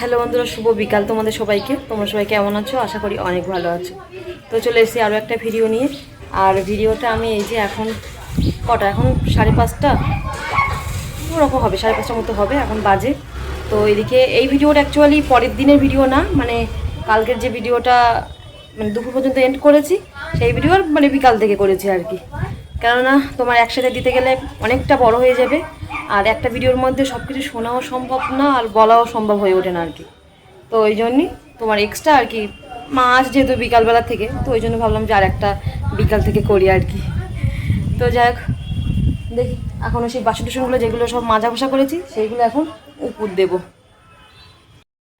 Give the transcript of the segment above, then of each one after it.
Hello বন্ধুরা, শুভ বিকাল তোমাদের সবাইকে। তোমরা সবাই কেমন আছো? আশা করি অনেক ভালো আছো। তো চলে এসেছি আরও একটা ভিডিও নিয়ে। আর ভিডিওটা আমি এই যে এখন কটা? এখন সাড়ে পাঁচটা? ওরকম হবে, সাড়ে পাঁচটার মতো হবে, এখন বাজে। তো এদিকে এই ভিডিওটা অ্যাকচুয়ালি পরের দিনের ভিডিও না মানে কালকের যে ভিডিওটা মানে দুপুর পর্যন্ত এন্ড করেছি, সেই ভিডিও মানে বিকাল থেকে করেছি আর কি। কেননা তোমার একসাথে দিতে গেলে অনেকটা বড় হয়ে যাবে। আর একটা ভিডিওর মধ্যে সব কিছু শোনাও সম্ভব না, আর বলাও সম্ভব হয়ে ওঠে না আর কি তো ওই জন্যই তোমার এক্সট্রা আর কি মাছ যেহেতু বিকালবেলা থেকে, তো ওই জন্য ভাবলাম যে আর একটা বিকাল থেকে করি আর কি। তো যাই হোক, দেখি এখনও সেই বাসন টুসনগুলো যেগুলো সব মাজা ঘষা করেছি, সেইগুলো এখন উপর দেবো।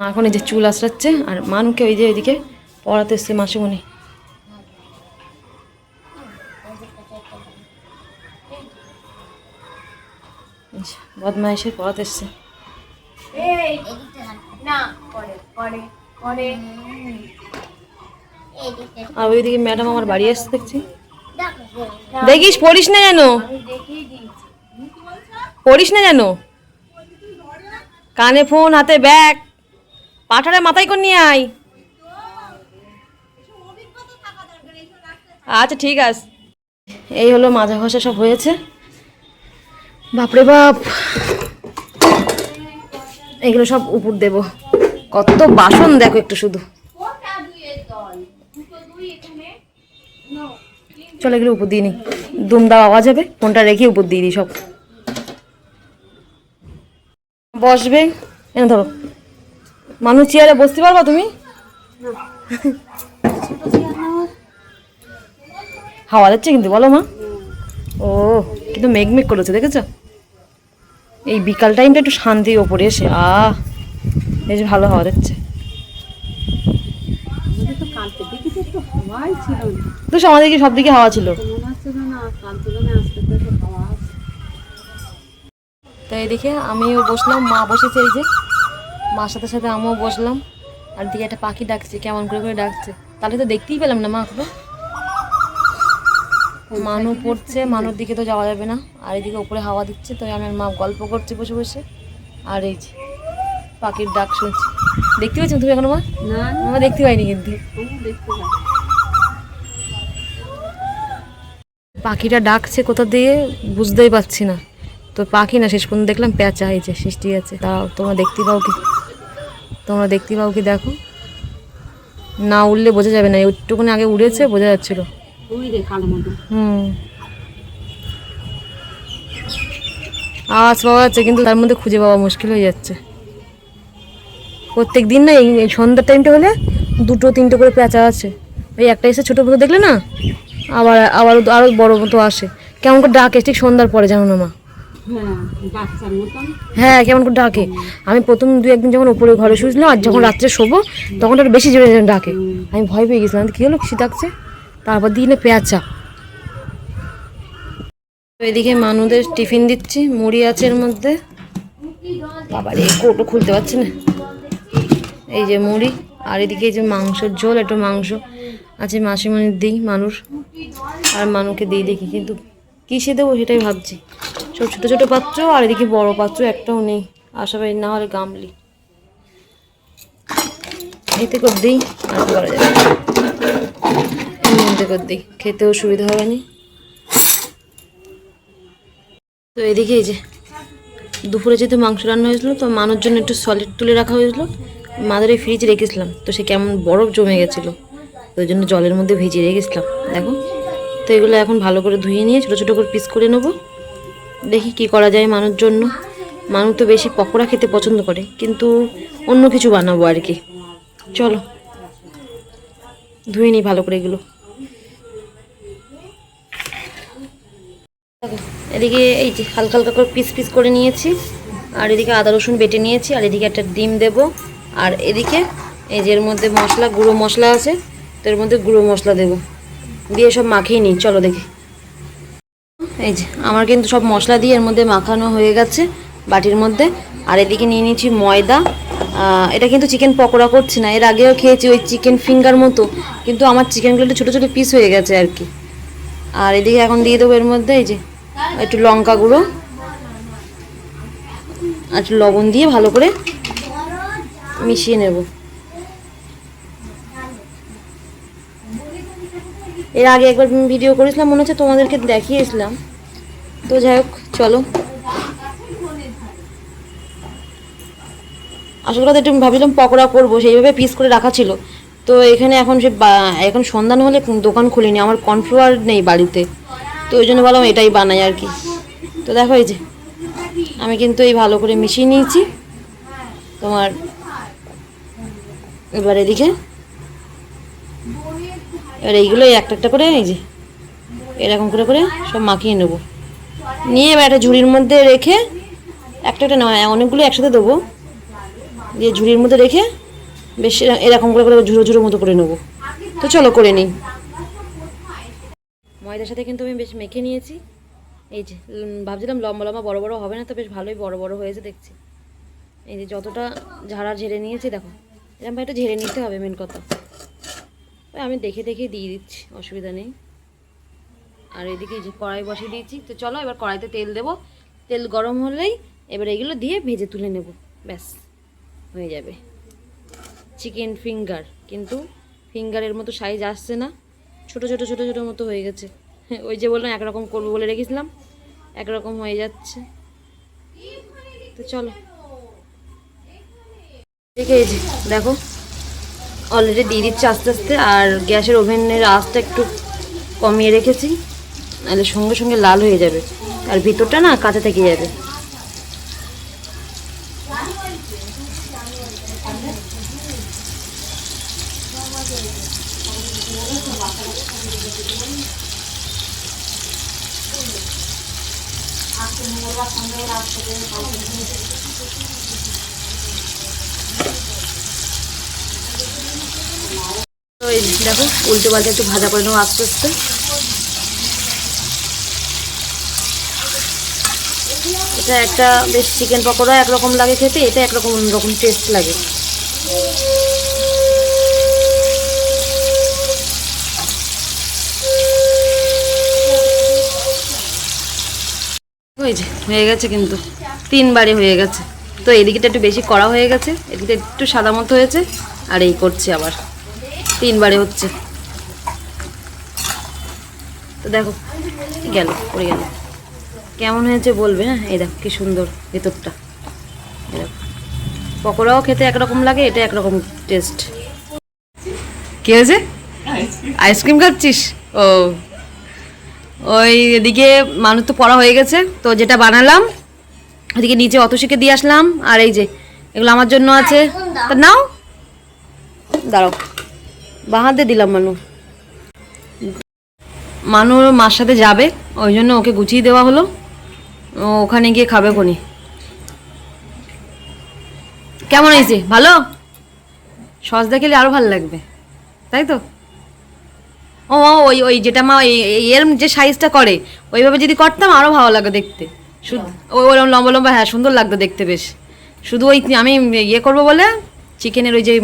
এখন এই যে চুল আশ্রাচ্ছে আর মানুকে ওই যে ওইদিকে পড়াতে এসছে মাসিমণি। বদমাইশের পড়াতে এসছে। আর ওইদিকে ম্যাডাম আমার বাড়ি আসছে দেখছি। দেখিস পড়িস না যেন পড়িস না যেন কানে ফোন হাতে ব্যাগ। পাঠারে মাথায় করে নিয়ে আয়। আচ্ছা ঠিক আছে। এই হলো মাজা ঘষা সব হয়েছে। বাপরে বাপ। এগুলো সব উপর দেব। কত বাসন দেখো একটু শুধু। চলো এগুলো উপর দিয়ে নি। দুম দাও আওয়াজ হবে, ফোনটা রেখে উপর দিয়ে দিই সব। বসবে? এনে ধরো। মানুষ চেয়ারে বসতে পারবা তুমি? হাওয়া যাচ্ছে কিন্তু, বলো মা। ও কিন্তু মেঘ মেঘ করেছে দেখেছ? এই বিকাল টাইমটা একটু শান্তি ওপরে এসে আহ বেশ ভালো হাওয়া যাচ্ছে তো আমাদের কি সব দিকে হাওয়া ছিল। তো দেখে আমিও বসলাম মা বসেছে এই যে। মার সাথে সাথে আমিও বসলাম। আর দিকে একটা পাখি ডাকছে কেমন করে করে ডাকছে। তাহলে তো দেখতেই পেলাম না মা মানু পড়ছে মানুর দিকে তো যাওয়া যাবে না। আর এদিকে উপরে হাওয়া দিচ্ছে তো আমার মা গল্প করছে বসে বসে। আর এই যে পাখির ডাক শুনছি। দেখতে পাচ্ছ তুমি এখনও মা? না আমরা দেখতে পাইনি কিন্তু। পাখিটা ডাকছে কোথা দিয়ে বুঝতেই পারছি না। তো পাখি না শেষ পর্যন্ত দেখলাম প্যাঁচা হয়েছে সৃষ্টি আছে। তা তোমরা দেখতে পাও কি? তোমরা দেখতে পাও কি? দেখো। না উড়লে বোঝা যাবে না একটুখানি আগে উড়েছে বোঝা যাচ্ছিল। ওই রে কালো মতো হুম। আওয়াজ পাওয়া যাচ্ছে কিন্তু তার মধ্যে খুঁজে পাওয়া মুশকিল হয়ে যাচ্ছে। প্রত্যেক দিন না এই সন্ধ্যার টাইমটা হলে দুটো তিনটে করে পেঁচা আছে। ওই একটা এসে ছোটো মতো দেখলে না আবার আবার আরও বড় মতো আসে। কেমন করে ডাকে ঠিক সন্ধ্যার পরে জানো না মা? হ্যাঁ হ্যাঁ কেমন করে ডাকে। আমি প্রথম দু একদিন যখন ওপরে ঘরে শুয়েছিলাম আর যখন রাত্রে শোবো তখন একটু বেশি জোরে ডাকে। আমি ভয় পেয়ে গেছিলাম কী হলো কী ডাকছে? তারপর দিনে পেঁচা তো এদিকে মানুদের টিফিন দিচ্ছি, মুড়ি আছে এর মধ্যে। বাবার এই কৌটো খুলতে পারছি না। এই যে মুড়ি, আর এদিকে এই যে মাংসের ঝোল, একটু মাংস। আছে মাসিমণির দিই মানুষ আর মানুকে দিই দেখি, কিন্তু কিসে দেবো সেটাই ভাবছি। সব ছোটো ছোটো পাত্র, আর এদিকে বড় পাত্র একটাও নেই। আশাবাড়ি না হলে গামলি। এতে করে দিই, আর করা যাবে মধ্যে করে দিই খেতেও সুবিধা হবে না। তো এদিকে এই যে, দুপুরে যেহেতু মাংস রান্না হয়েছিল, তো মানুষ জন্য একটু সলিড তুলে রাখা হয়েছিল। মাদের ফ্রিজে রেখেছিলাম, তো সে কেমন বরফ জমে গেছিল, ওই জন্য জলের মধ্যে ভিজিয়ে রেখেছিলাম, দেখো। তো এগুলো এখন ভালো করে ধুয়ে নিয়ে ছোটো ছোটো করে পিস করে নেব। দেখি কি করা যায় মানুষ জন্য। মানুষ তো বেশি পকোড়া খেতে পছন্দ করে, কিন্তু অন্য কিছু বানাবো আর কি। চলো, ধুয়ে নিই ভালো করে এগুলো। এদিকে এই যে হালকা হালকা করে পিস পিস করে নিয়েছি। আর এদিকে আদা, রসুন বেটে নিয়েছি, আর এদিকে একটা ডিম দেব। আর এদিকে এই যে এর মধ্যে মশলা, গুঁড়ো মশলা আছে, তো এর মধ্যে গুঁড়ো মশলা দেব। দিয়ে সব মাখিয়ে নিই, চলো দেখি। এই যে আমার কিন্তু সব মশলা দিয়ে এর মধ্যে মাখানো হয়ে গেছে বাটির মধ্যে। আর এদিকে নিয়ে নিয়েছি ময়দা। এটা কিন্তু চিকেন পকোড়া করছি না, এর আগেও খেয়েছি ওই চিকেন ফিঙ্গার মতো, কিন্তু আমার চিকেনগুলো একটু ছোটো ছোটো পিস হয়ে গেছে আর কি। আর এদিকে এখন দিয়ে দেবো এর মধ্যে এই যে একটু লঙ্কা গুঁড়ো আর একটু লবণ দিয়ে ভালো করে মিশিয়ে নেব। এর আগে একবার ভিডিও করেছিলাম, মনে হচ্ছে তোমাদেরকে দেখিয়েছিলাম। তো যাই হোক, চলো। আসল কথা একটু ভাবছিলাম পকোড়া করব, সেইভাবে পিস করে রাখা ছিল। তো এখানে এখন সে এখন সন্ধান হলে দোকান খুলিনি, আমার কর্নফ্লাওয়ার নেই বাড়িতে। তো ওই জন্য বললাম এটাই বানাই আর কি। তো দেখো এই যে, আমি কিন্তু এই ভালো করে মিশিয়ে নিয়েছি। তোমার এবার এদিকে, এবার এইগুলো একটা একটা করে এই যে, এরকম করে করে সব মাখিয়ে নেব। নিয়ে এবার একটা ঝুড়ির মধ্যে রেখে একটা একটা নয়, অনেকগুলো একসাথে দেবো। দিয়ে ঝুড়ির মধ্যে রেখে বেশ এরকম করে করে ঝুড়ো ঝুড়ো মতো করে নেব। তো চলো করে নিই। ময়দার সাথে কিন্তু আমি বেশ মেখে নিয়েছি। এই যে ভাবছিলাম লম্বা লম্বা বড় বড় হবে না তো বেশ ভালোই বড় বড় হয়েছে দেখছি। এই যে যতটা ঝাড়া ঝেড়ে নিয়েছি, দেখো এরকম একটা ঝেড়ে নিতে হবে মেন কথা। আমি দেখে দেখে দিয়ে দিচ্ছি, অসুবিধা নেই। আর এদিকে যে কড়াই বসিয়ে দিয়েছি। তো চলো এবার কড়াইতে তেল দেবো। তেল গরম হলেই এবার এগুলো দিয়ে ভেজে তুলে নেব। ব্যাস, হয়ে যাবে। Chicken finger. কিন্তু ফিঙ্গারের মতো সাইজ আসছে না। ছোট ছোট ছোট ছোট মতো হয়ে গেছে। ওই যে বললাম, একরকম করব বলে রেখেছিলাম। একরকম হয়ে যাচ্ছে। তো চলো। দেখে যে, দেখো। অলরেডি দিয়ে দিচ্ছে আস্তে আস্তে। আর গ্যাসের ওভেনের আঁচটা একটু কমিয়ে রেখেছি। নাহলে সঙ্গে সঙ্গে লাল হয়ে যাবে। আর ভিতরটা না কাঁচা থেকে যাবে। দেখো, উল্টে পাল্টে একটু ভাজা করে নেব আস্তে আস্তে। এটা একটা বেশ চিকেন পকোড়া একরকম লাগে খেতে, এটা একরকম অন্যরকম টেস্ট লাগে। হয়েছে হয়ে গেছে কিন্তু। তিনবারে হয়ে গেছে। তো এদিকটা একটু বেশি করা হয়ে গেছে এদিকে একটু সাদা মতো হয়েছে আর এই করছে আবার। তিনবারে হচ্ছে। তো দেখো গেল পড়ে গেল। কেমন হয়েছে বলবে হ্যাঁ? এই দেখো কি সুন্দর ভেতরটা। এই পকোড়াও খেতে একরকম লাগে এটা একরকম টেস্ট কি হয়েছে? আইসক্রিম খাচ্ছিস? ও। ওই এদিকে মানুষ তো পড়া হয়ে গেছে তো যেটা বানালাম ওদিকে নিচে অতসীকে দিয়ে আসলাম আর এই যে এগুলো আমার জন্য আছে। তা নাও। দাঁড়াও। বাহাতে দিলাম মানু। মানু মার সাথে যাবে ওই জন্য ওকে গুছিয়ে দেওয়া হলো। ওখানে গিয়ে খাবে কোনি কেমন হয়েছে? ভালো? সস দেখলে আরও ভালো লাগবে। তাই তো? ও ওই ওই যেটা মা এর যে সাইজটা করে ওইভাবে যদি করতাম আরও ভালো লাগে দেখতে। শুধু ওই ওরকম লম্বা লম্বা হ্যাঁ সুন্দর লাগতো দেখতে বেশ। শুধু ওই আমি ইয়ে করব বলে চিকেনের ওই যে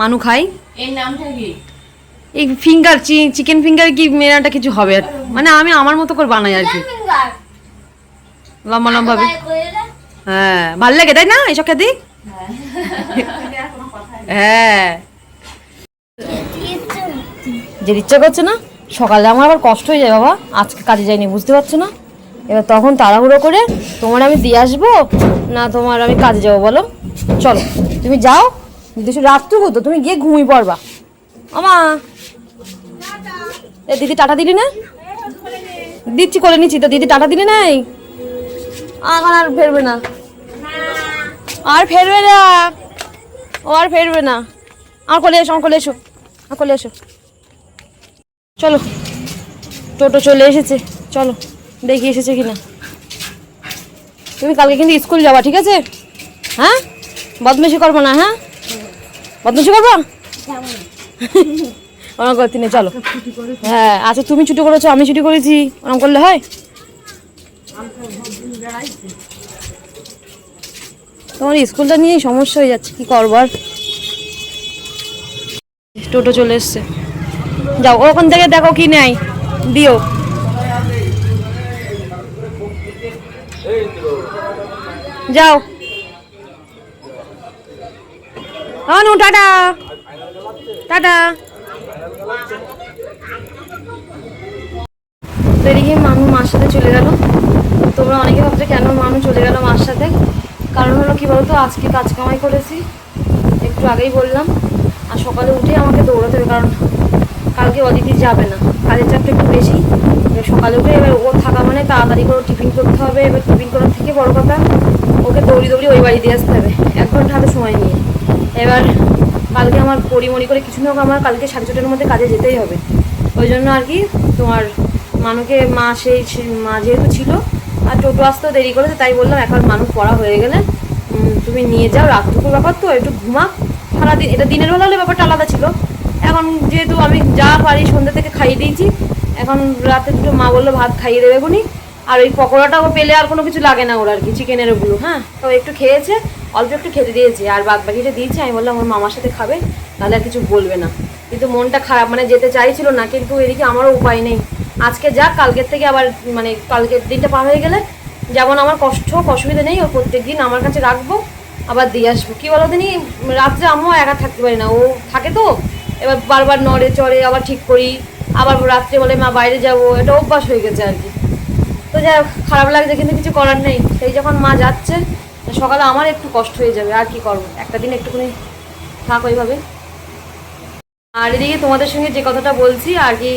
মানু খাই। এই নামটা কি? এই ফিঙ্গার চিকেন ফিঙ্গার কি মেনাটা কিছু হবে? আর মানে আমি আমার মতো করে বানাই আর কি। লম্বা লম্বা হ্যাঁ ভালো লাগে তাই না এইসব খেতে? হ্যাঁ। যে ইচ্ছা করছে না, সকালে আমার আবার কষ্ট হয়ে যায় বাবা, আজকে কাজে যাইনি, বুঝতে পারছ না? এবার তখন তাড়াহুড়ো করে তোমার আমি দিয়ে আসব, না তোমার আমি কাজে যাব বলো? চলো, তুমি যাও দেশে রাতটুকু তো তুমি গিয়ে ঘুমিয়ে পড়বা। আমা এ দিদি টাটা দিলি না? দিচ্ছি করে নিচ্ছি, তো দিদি টাটা দিলি নাই? এখন আর ফেরবে না। আর ফেরবে না। ও আর ফেরবে না। আমার কোলে এসো, আমার কোলে এসো, আমার কোলে এসো। চলো। টোটো চলে এসেছে। চলো দেখি এসেছে কিনা। তুমি কালকে কিন্তু স্কুল যাবা ঠিক আছে? হ্যাঁ? বদমেশি করব না হ্যাঁ? বদমেশি করব? ওরকম করতে নেই চলো। হ্যাঁ আচ্ছা তুমি ছুটি করেছ আমি ছুটি করেছি। ওরকম করলে হয়? তোমার স্কুলটা নিয়েই সমস্যা হয়ে যাচ্ছে কি করবার টোটো চলে এসছে। যাও, ওখান থেকে দেখো কি নাই দিও। যাও। অনু, টাটা। টাটা। তো এদিকে মানু মার সাথে চলে গেল। তোমরা অনেকে ভাবছ কেন মানু চলে গেল মার সাথে? কারণ হলো কি বলতো, আজকে কাজ কামাই করেছি। একটু আগেই বললাম। আর সকালে উঠে আমাকে দৌড়াতে হবে, কারণ কালকে অদিতি যাবে না। কাজের চাপটা একটু বেশি। সকালে উঠে এবার ও থাকা মানে তাড়াতাড়ি করে টিফিন করতে হবে। এবার টিফিন করার থেকে বড় কথা, ওকে দৌড়ি দৌড়ি ওই বাড়ি দিয়ে আসতে হবে। এক ঘণ্টা হাতে সময় নিয়ে। এবার কালকে আমার পরিমরি করে কিছু না হোক আমার কালকে সাড়ে ছটার মধ্যে কাজে যেতেই হবে। ওই জন্য আর কি তোমার মানুকে মা সেই মা যেহেতু ছিল, আর টোটো আসতেও দেরি করেছে, তাই বললাম এখন মানুষ পড়া হয়ে গেলে তুমি নিয়ে যাও, রাতটুকুর ব্যাপার তো, একটু ঘুমা সারাদিন, এটা দিনের বেলা হলে ব্যাপারটা আলাদা ছিল। এখন যেহেতু আমি যা পারি, সন্ধ্যা থেকে খাইয়ে দিয়েছি। এখন রাতে দুটো মা বলল, ভাত খাইয়ে দেবে খুনি। আর ওই পকোড়াটাও পেলে আর কোনো কিছু লাগে না ওর আর কি, চিকেনের ওগুলো হ্যাঁ? তো একটু খেয়েছে, অল্প একটু খেতে দিয়েছি। আর বাদ বাকিটা দিয়েছি, আমি বললাম আমার মামার সাথে খাবে, তাহলে আর কিছু বলবে না। কিন্তু মনটা খারাপ মানে যেতে চাইছিল না, কিন্তু এদিকে আমারও উপায় নেই। আজকে যাক, কালকের থেকে আবার মানে কালকের দিনটা পার হয়ে গেলে যেমন আমার কষ্ট, অসুবিধা নেই ও প্রত্যেক দিন আমার কাছে রাখব, আবার দিয়ে আসব। কী বলো দিনই রাত্রে আমিও একা থাকতে পারি না, ও থাকে তো এবার বারবার নড়ে, চড়ে, আবার ঠিক করি, আবার রাত্রে বলে, মা, বাইরে যাব। এটা অভ্যাস হয়ে গেছে আর কি। তো যাই খারাপ লাগছে কিন্তু কিছু করার নেই। সেই যখন মা যাচ্ছে, সকালে আমার একটু কষ্ট হয়ে যাবে, আর কি করব? একটা দিন একটুখানি থাক ওইভাবে। আর এদিকে তোমাদের সঙ্গে যে কথাটা বলছি, আর কি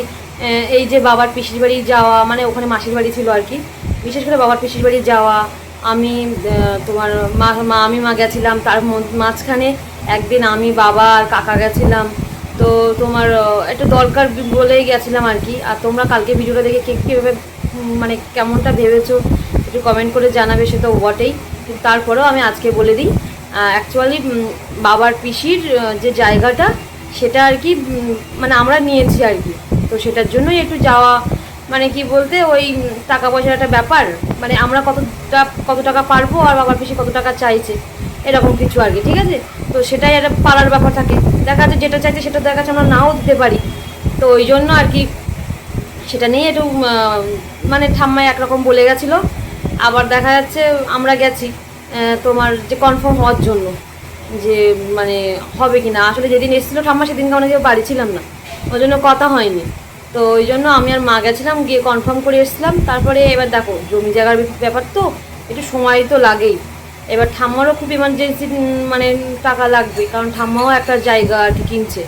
এই যে বাবার পিসির বাড়ি যাওয়া মানে ওখানে মাসির বাড়ি ছিল আর কি। বিশেষ করে বাবার পিসির বাড়ি যাওয়া, আমি তোমার মা মা, আমি, মা গেছিলাম। তার মাঝখানে একদিন আমি, বাবা আর কাকা গেছিলাম। তো তোমার একটু দরকার বলেই গেছিলাম আর কি। আর তোমরা কালকে ভিডিওটা দেখে কে কীভাবে মানে কেমনটা ভেবেছো, একটু কমেন্ট করে জানাবে সে তো বটেই তারপরেও আমি আজকে বলে দিই অ্যাকচুয়ালি বাবার পিসির যে জায়গাটা, সেটা আর কি মানে আমরা নিয়েছি আর কি। তো সেটার জন্যই একটু যাওয়া মানে কি বলতে, ওই টাকা পয়সার একটা ব্যাপার। মানে আমরা কতটা, কত টাকা পারব, আর বাবার পিসি কত টাকা চাইছে। এরকম কিছু আর কি, ঠিক আছে? তো সেটাই একটা পারার ব্যাপার থাকে। দেখা যাচ্ছে যেটা চাইছে সেটা দেখা যাচ্ছে আমরা নাও দিতে পারি। তো ওই জন্য আর কি সেটা নিয়ে একটু মানে ঠাম্মায় একরকম বলে গেছিল। আবার দেখা যাচ্ছে আমরা গেছি তোমার যে কনফার্ম হওয়ার জন্য যে মানে হবে কি না আসলে যেদিন এসেছিল ঠাম্মা সেদিনকে আমরা কেউ বাড়ি ছিলাম না। ওই জন্য কথা হয়নি। তো ওই জন্য আমি আর মা গেছিলাম, গিয়ে কনফার্ম করে এসেছিলাম। তারপরে এবার দেখো, জমি জায়গার ব্যাপার তো, একটু সময় তো লাগেই। এবার ঠাম্মারও খুব ইমার্জেন্সি মানে টাকা লাগবে কারণ ঠাম্মাও একটা জায়গা আর কি কিনছে,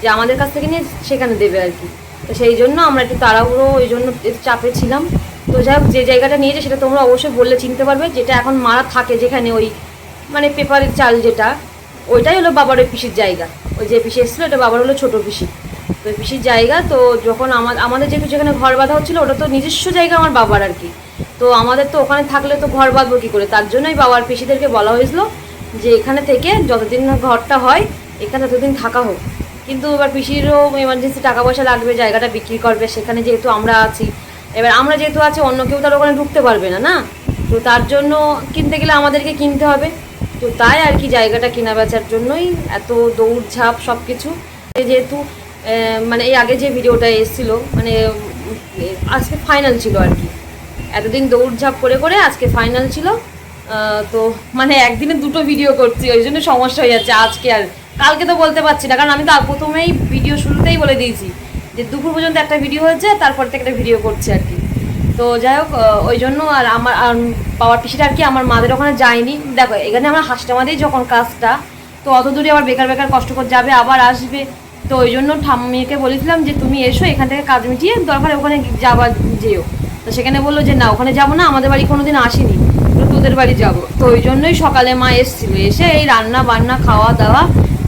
যে আমাদের কাছ থেকে নিয়ে সেখানে দেবে আর কি। তো সেই জন্য আমরা একটু তাড়াহুড়ো, ওই জন্য চাপে ছিলাম। তো যাই হোক, যে জায়গাটা নিয়েছে সেটা তোমরা অবশ্যই বললে, চিনতে পারবে, যেটা এখন মারা থাকে যেখানে ওই মানে পেপারের চাল যেটা, ওইটাই হলো বাবার ওই পিসির জায়গা। ওই যে পিসি এসেছিল ওটা বাবার হলো ছোটো পিসি। তো পিসির জায়গা, তো যখন আমার আমাদের যেহেতু যেখানে ঘর বাঁধা হচ্ছিল, ওটা তো নিজস্ব জায়গা আমার বাবার আর কি। তো আমাদের তো ওখানে থাকলে তো ঘর বাঁধবো কী করে? তার জন্যই বাবার পিসিদেরকে বলা হয়েছিল যে এখানে থেকে যতদিন ঘরটা হয়, এখানে ততদিন থাকা হোক। কিন্তু এবার পিসিরও এমার্জেন্সি টাকা পয়সা লাগবে, জায়গাটা বিক্রি করবে, সেখানে যেহেতু আমরা আছি। এবার আমরা যেহেতু আছি, অন্য কেউ তার ওখানে ঢুকতে পারবে না না? তো তার জন্য কিনতে গেলে আমাদেরকে কিনতে হবে। তো তাই আর কি জায়গাটা কেনা বেচার জন্যই এত দৌড়ঝাঁপ সব কিছু যেহেতু মানে এই আগে যে ভিডিওটা এসেছিল মানে আজকে ফাইনাল ছিল আর কি। এতদিন দৌড়ঝাঁপ করে করে আজকে ফাইনাল ছিল। তো মানে একদিনে দুটো ভিডিও করছি, ওই জন্য সমস্যা হয়ে যাচ্ছে আজকে আর। কালকে তো বলতে পারছি না, কারণ আমি তো প্রথমেই ভিডিও শুরুতেই বলে দিয়েছি যে দুপুর পর্যন্ত একটা ভিডিও হয়েছে, তারপর থেকে একটা ভিডিও করছি আর কি। তো যাই হোক ওই জন্য আর আমার, আর পাওয়ার পিসিটা আর কি আমার মাদের ওখানে যায়নি। দেখো, এখানে আমরা হাসটামাদেই যখন কাজটা, তো অত দূরে আবার বেকার বেকার কষ্ট করে যাবে, আবার আসবে। তো ওই জন্য ঠাম্মিকে বলেছিলাম যে, তুমি এসো, এখান থেকে কাজ মিটিয়ে দরকার ওখানে যাবা যেও। তো সেখানে বলল যে, না, ওখানে যাব না, আমাদের বাড়ি কোনোদিন আসেনি। তোদের বাড়ি যাব। তো ওই জন্যই সকালে মা এসেছিল। এসে এই রান্না বান্না, খাওয়া দাওয়া,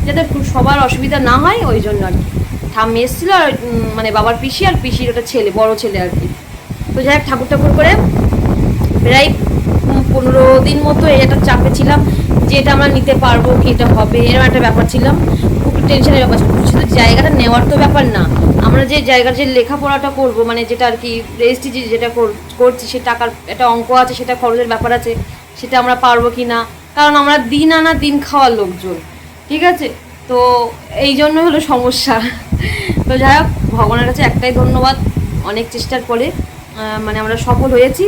যাতে সবার অসুবিধা না হয়, ওই জন্য আর কি। ঠাম্মি এসেছিল আর মানে বাবার পিসি আর পিসির ওটা ছেলে, বড় ছেলে আর কি। তো যাই হোক ঠাকুর ঠাকুর করে প্রায় পনেরো দিন মতো এটা চাপে ছিলাম যে, এটা আমরা নিতে পারব কি এটা হবে, এরকম একটা ব্যাপার ছিলাম। টেনশনের ব্যাপার, শুধু জায়গাটা নেওয়ার তো ব্যাপার না। আমরা যে জায়গার যে লেখাপড়াটা করব মানে যেটা আর কি রেজিস্ট্রি যেটা কর- করছি, সে টাকার একটা অঙ্ক আছে, সেটা খরচের ব্যাপার আছে, সেটা আমরা পারব কি না কারণ আমরা দিন আনা দিন খাওয়ার লোকজন, ঠিক আছে? তো এই জন্য হলো সমস্যা। তো যাই হোক, ভগবানের কাছে একটাই ধন্যবাদ, অনেক চেষ্টার পরে মানে আমরা সফল হয়েছি।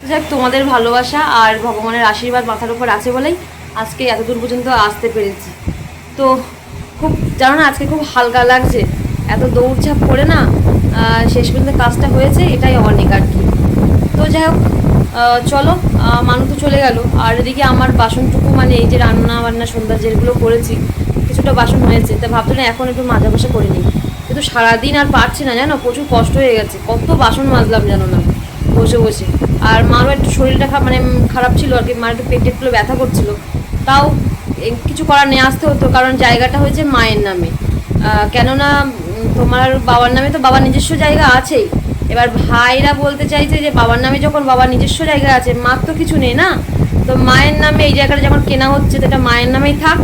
যাক তোমাদের ভালোবাসা আর ভগবানের আশীর্বাদ মাথার উপর আছে বলেই আজকে এত দূর পর্যন্ত আসতে পেরেছি। তো খুব, জানো না, আজকে খুব হালকা লাগছে। এত দৌড়ঝাঁপ করে না শেষ পর্যন্ত কাজটা হয়েছে, এটাই অনেক আর কি। তো যাই হোক চলো মানু তো চলে গেল। আর এদিকে আমার বাসনটুকু মানে এই যে রান্না বান্না সন্ধ্যা যেগুলো করেছি, কিছুটা বাসন হয়েছে। তা ভাবছি না, এখন একটু মাজা বসা করে নিই। কিন্তু সারাদিন আর পারছি না, জানো, প্রচুর কষ্ট হয়ে গেছে। কত বাসন মাজলাম, জানো না, বসে বসে। আর মারও একটু শরীরটা মানে খারাপ ছিল আর কি, মার একটু পেট টেটগুলো ব্যথা করছিল। তাও কিছু করার নিয়ে আসতে হতো, কারণ জায়গাটা হয়েছে মায়ের নামে। কেননা তোমার বাবার নামে তো বাবার নিজস্ব জায়গা আছেই। এবার ভাইরা বলতে চাইছে যে বাবার নামে যখন বাবার নিজস্ব জায়গা আছে, মার তো কিছু নেই না? তো মায়ের নামে এই জায়গাটা যখন কেনা হচ্ছে তো এটা মায়ের নামেই থাক।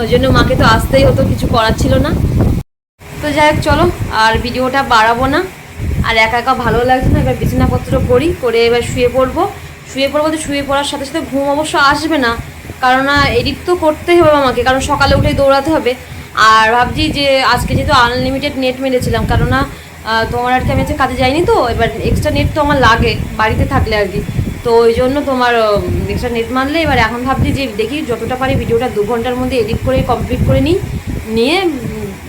ওই জন্য মাকে তো আসতেই হতো, কিছু করার ছিল না। তো যাই হোক, চলো, আর ভিডিওটা বাড়াবো না। আর একা একা ভালো লাগছে না, এবার বিছানাপত্র করি করে এবার শুয়ে পড়ব। শুয়ে পড়ব তো শুয়ে পড়ার সাথে সাথে ঘুম অবশ্য আসবে না। কারণ এডিট তো করতেই হবে আমাকে, কারণ সকালে উঠেই দৌড়াতে হবে। আর ভাবছি যে আজকে যেহেতু আনলিমিটেড নেট মেরেছিলাম কেননা তোমার আর কি আমি আজকে কাজে যাইনি তো, এবার এক্সট্রা নেট তো আমার লাগে, বাড়িতে থাকলে আর কি। তো ওই জন্য তোমার এক্সট্রা নেট মারলে, এবার এখন ভাবছি যে দেখি যতটা পারি ভিডিওটা দু ঘণ্টার মধ্যে এডিট করে কমপ্লিট করে নিই। নিয়ে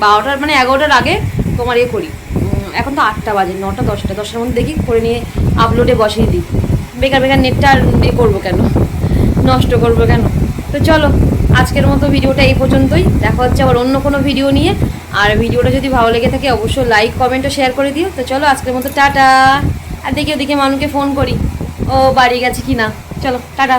বারোটার মানে এগারোটার আগে তোমার ইয়ে করি। এখন তো আটটা বাজে, নটা, দশটা, দশটার মধ্যে দেখি করে নিয়ে আপলোডে বসিয়ে দিই। বেকার বেকার নেটটা আর ইয়ে করব কেন? নষ্ট করব কেন? তো চলো, আজকের মতো ভিডিওটা এই পর্যন্তই। দেখা হচ্ছে আবার অন্য কোনো ভিডিও নিয়ে। আর ভিডিওটা যদি ভালো লেগে থাকে, অবশ্যই লাইক কমেন্ট ও শেয়ার করে দিও। তো চলো, আজকের মতো টাটা। আর দেখি ওদিকে মানুষকে ফোন করি। ও বাড়ি গেছে কি না চলো, টাটা।